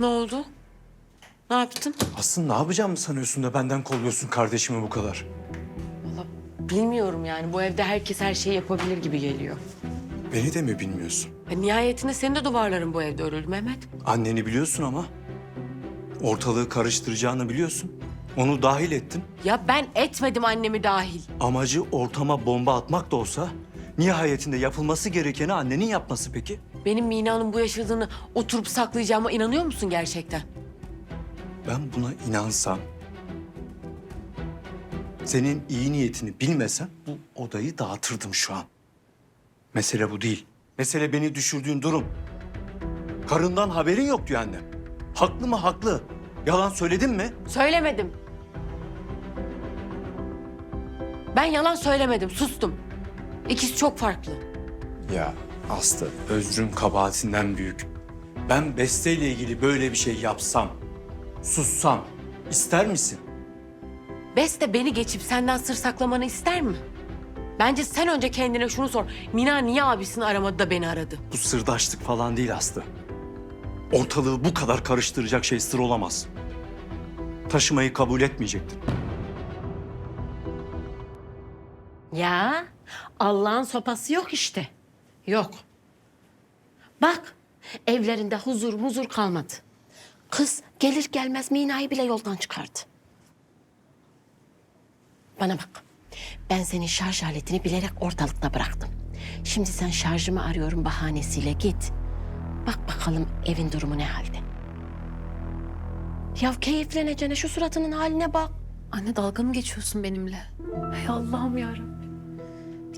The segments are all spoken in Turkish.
Ne oldu? Ne yaptın? Aslında ne yapacağım mı sanıyorsun da benden kolluyorsun kardeşimi bu kadar? Vallahi bilmiyorum yani. Bu evde herkes her şeyi yapabilir gibi geliyor. Beni de mi bilmiyorsun? E, nihayetinde senin de duvarların bu evde örüldü Mehmet. Anneni biliyorsun ama. Ortalığı karıştıracağını biliyorsun. Onu dahil ettin. Ya ben etmedim annemi dahil. Amacı ortama bomba atmak da olsa nihayetinde yapılması gerekeni annenin yapması peki? Benim Mina'nın bu yaşadığını oturup saklayacağıma inanıyor musun gerçekten? Ben buna inansam, senin iyi niyetini bilmesem bu odayı dağıtırdım şu an. Mesele bu değil. Mesele beni düşürdüğün durum. Karından haberin yok diyor annem. Haklı mı haklı? Yalan söyledin mi? Söylemedim. Ben yalan söylemedim, sustum. İkisi çok farklı. Ya Aslı, Özrün kabahatinden büyük. Ben besteyle ilgili böyle bir şey yapsam, sussam ister misin? Beste beni geçip senden sır saklamanı ister mi? Bence sen önce kendine şunu sor. Mina niye abisini aramadı da beni aradı? Bu sırdaşlık falan değil Aslı. Ortalığı bu kadar karıştıracak şey sır olamaz. Taşımayı kabul etmeyecektin. Ya Allah'ın sopası yok işte. Yok. Bak evlerinde huzur muzur kalmadı. Kız gelir gelmez Mina'yı bile yoldan çıkardı. Bana bak. Ben senin şarj aletini bilerek ortalıkta bıraktım. Şimdi sen şarjımı arıyorum bahanesiyle git. Bak bakalım evin durumu ne halde. Ya keyifleneceğine şu suratının haline bak. Anne dalga mı geçiyorsun benimle? Hay Allah'ım yarabbim.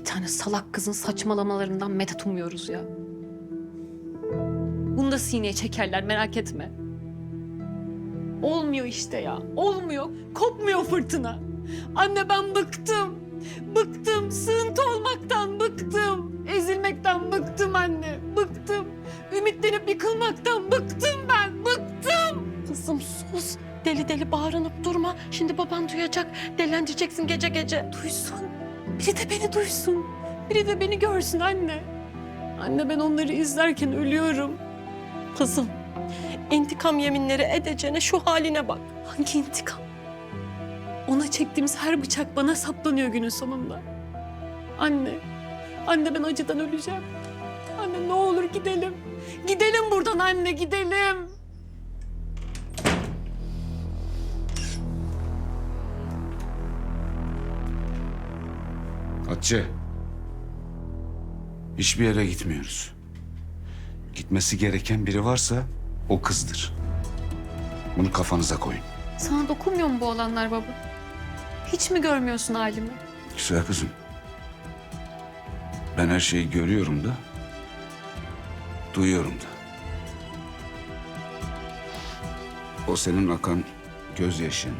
Tane salak kızın saçmalamalarından medet umuyoruz ya. Bunu da sineye çekerler merak etme. Olmuyor işte ya. Olmuyor. Kopmuyor fırtına. Anne ben bıktım. Bıktım. Sığıntı olmaktan bıktım. Ezilmekten bıktım anne. Bıktım. Ümitlenip yıkılmaktan bıktım ben. Bıktım. Kızım sus. Deli deli bağırınıp durma. Şimdi baban duyacak. Delendireceksin gece gece. Duysun. Biri de beni duysun. Biri de beni görsün anne. Anne ben onları izlerken ölüyorum. Kızım, intikam yeminleri edeceğine şu haline bak. Hangi intikam? Ona çektiğimiz her bıçak bana saplanıyor günün sonunda. Anne, anne ben acıdan öleceğim. Anne ne olur gidelim. Gidelim buradan anne gidelim. Hatice. Hiçbir yere gitmiyoruz. Gitmesi gereken biri varsa o kızdır. Bunu kafanıza koyun. Sana dokunmuyor mu bu olanlar baba? Hiç mi görmüyorsun halimi? Güzel kızım. Ben her şeyi görüyorum da, duyuyorum da. O senin akan gözyaşın,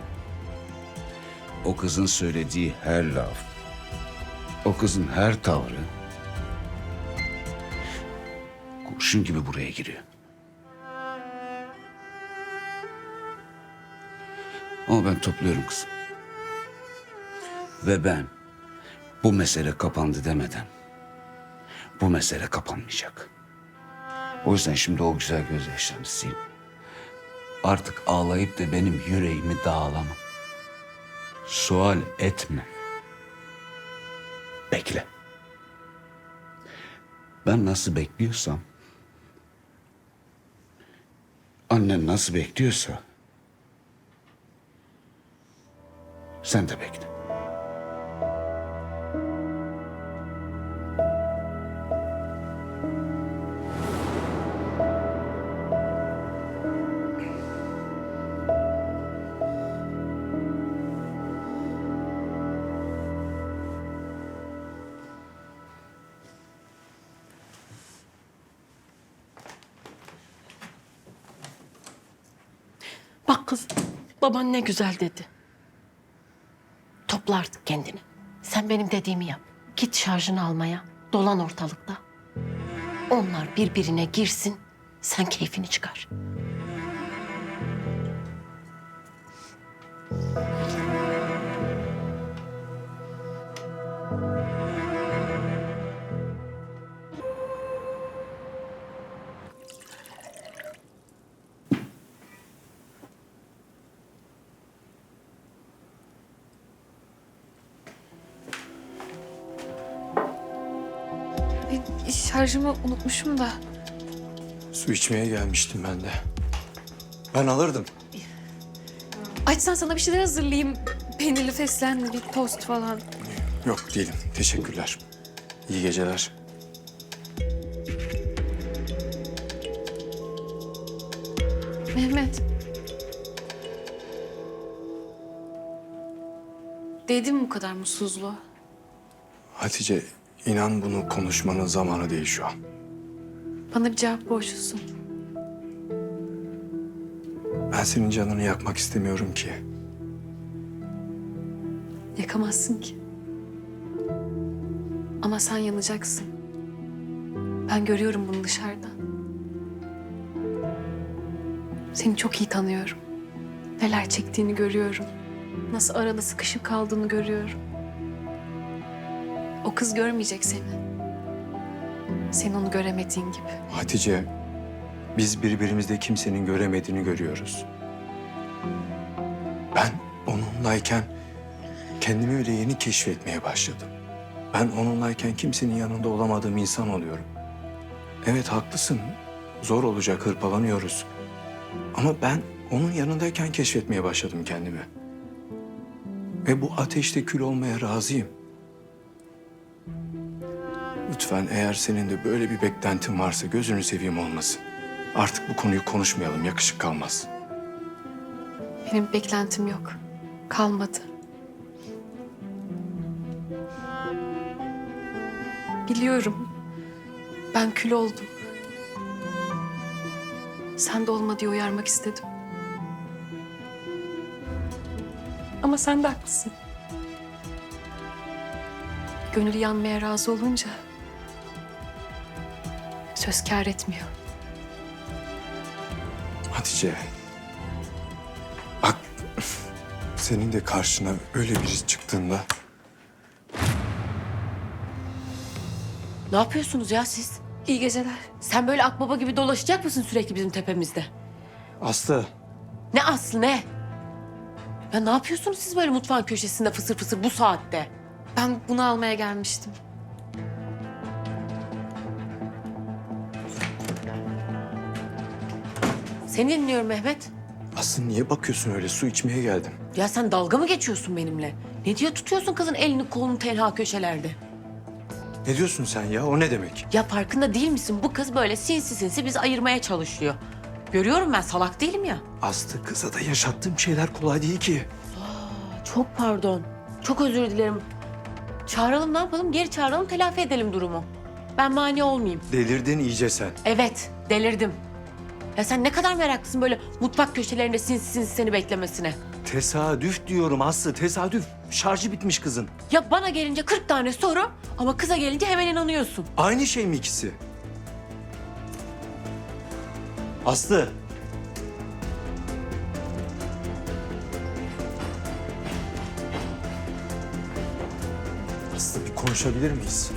o kızın söylediği her laf, o kızın her tavrı kurşun gibi buraya giriyor. Ama ben topluyorum kızım. Ve ben bu mesele kapandı demeden bu mesele kapanmayacak. O yüzden şimdi o güzel gözyaşlarını sil. Artık ağlayıp da benim yüreğimi dağlama. Sual etme. Bekle. Ben nasıl bekliyorsam annen nasıl bekliyorsa sen de bekle. Kız, baban ne güzel dedi. Topla artık kendini. Sen benim dediğimi yap. Git şarjını almaya, dolan ortalıkta. Onlar birbirine girsin, sen keyfini çıkar. Şarjımı unutmuşum da. Su içmeye gelmiştim ben de. Ben alırdım. Açsan sana bir şeyler hazırlayayım. Peynirli fesleğenli bir tost falan. Yok değilim. Teşekkürler. İyi geceler. Mehmet. Değdi mi bu kadar mutsuzluğa? Hatice inan bunu konuşmanın zamanı değil şu an. Bana bir cevap borçlusun. Ben senin canını yakmak istemiyorum ki. Yakamazsın ki. Ama sen yanacaksın. Ben görüyorum bunu dışarıdan. Seni çok iyi tanıyorum. Neler çektiğini görüyorum. Nasıl arada sıkışıp kaldığını görüyorum. O kız görmeyecek seni. Sen onu göremediğin gibi. Hatice, biz birbirimizde kimsenin göremediğini görüyoruz. Ben onunlayken kendimi öyle yeni keşfetmeye başladım. Ben onunlayken kimsenin yanında olamadığım insan oluyorum. Evet haklısın. Zor olacak, hırpalanıyoruz. Ama ben onun yanındayken keşfetmeye başladım kendimi. Ve bu ateşte kül olmaya razıyım. Lütfen eğer senin de böyle bir beklentin varsa gözünü seveyim olmasın. Artık bu konuyu konuşmayalım, yakışık kalmaz. Benim beklentim yok. Kalmadı. Biliyorum. Ben kül oldum. Sen de olma diye uyarmak istedim. Ama sen de haklısın. Gönül yanmaya razı olunca söz kâr etmiyor. Hatice. Bak senin de karşına öyle biri çıktığında Ne yapıyorsunuz ya siz? İyi geceler. Sen böyle akbaba gibi dolaşacak mısın sürekli bizim tepemizde? Aslı Ne aslı ne? Ya ne yapıyorsunuz siz böyle mutfağın köşesinde fısır fısır bu saatte? Ben bunu almaya gelmiştim. Seni dinliyorum Mehmet. Aslı niye bakıyorsun öyle su içmeye geldim. Ya sen dalga mı geçiyorsun benimle? Ne diye tutuyorsun kızın elini kolunu tenha köşelerde? Ne diyorsun sen ya o ne demek? Ya farkında değil misin? Bu kız böyle sinsi sinsi bizi ayırmaya çalışıyor. Görüyorum ben salak değilim ya. Aslı kıza da yaşattığım şeyler kolay değil ki. Çok pardon. Çok özür dilerim. Çağıralım ne yapalım? Geri çağıralım telafi edelim durumu. Ben mani olmayayım. Delirdin iyice sen. Evet delirdim. Ya sen ne kadar meraklısın böyle mutfak köşelerinde sinsi sinsi seni beklemesine. Tesadüf diyorum Aslı tesadüf. Şarjı bitmiş kızın. Ya bana gelince 40 tane soru ama kıza gelince hemen inanıyorsun. Aynı şey mi ikisi? Aslı. Aslı bir konuşabilir miyiz?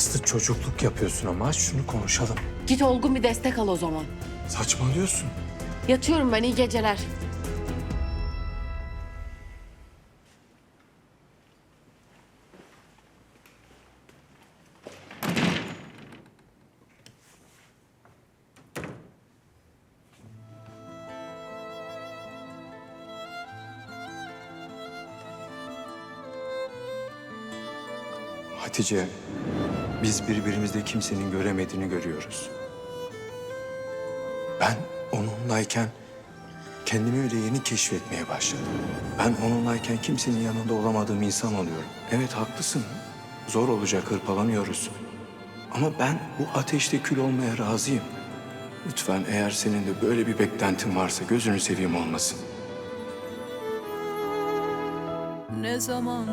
Aslı çocukluk yapıyorsun ama şunu konuşalım. Git olgun bir destek al o zaman. Saçmalıyorsun. Yatıyorum ben iyi geceler. Hatice, biz birbirimizde kimsenin göremediğini görüyoruz. Ben onunlayken kendimi öyle yeni keşfetmeye başladım. Ben onunlayken kimsenin yanında olamadığım insan oluyorum. Evet haklısın. Zor olacak, hırpalanıyoruz. Ama ben bu ateşte kül olmaya razıyım. Lütfen eğer senin de böyle bir beklentin varsa gözünü seveyim olmasın. Ne zaman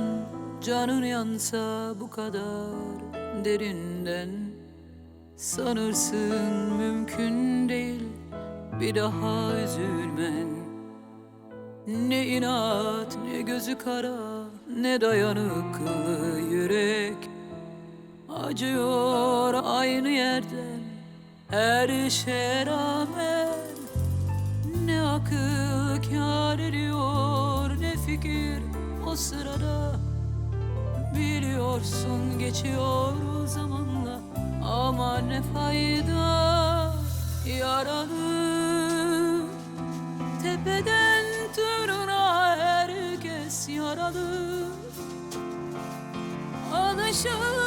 canın yansa bu kadar derinden Sanırsın mümkün değil. Bir daha üzülmen. Ne inat ne gözü kara ne dayanıklı yürek. Acıyor aynı yerden her işe rağmen. Ne akıl kâr ediyor ne fikir o sırada. Biliyorsun geçiyor zamanla. Ama ne fayda yaralı? Tepeden tırnağa herkes yaralı. Anlaşılır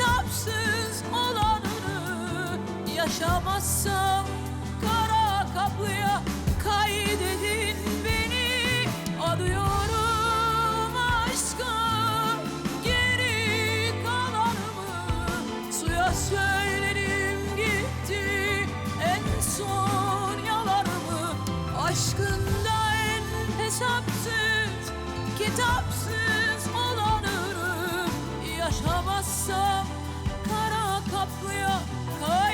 kitapsız olanını yaşamazsam kara kapıya baksam kara kaplıyor kar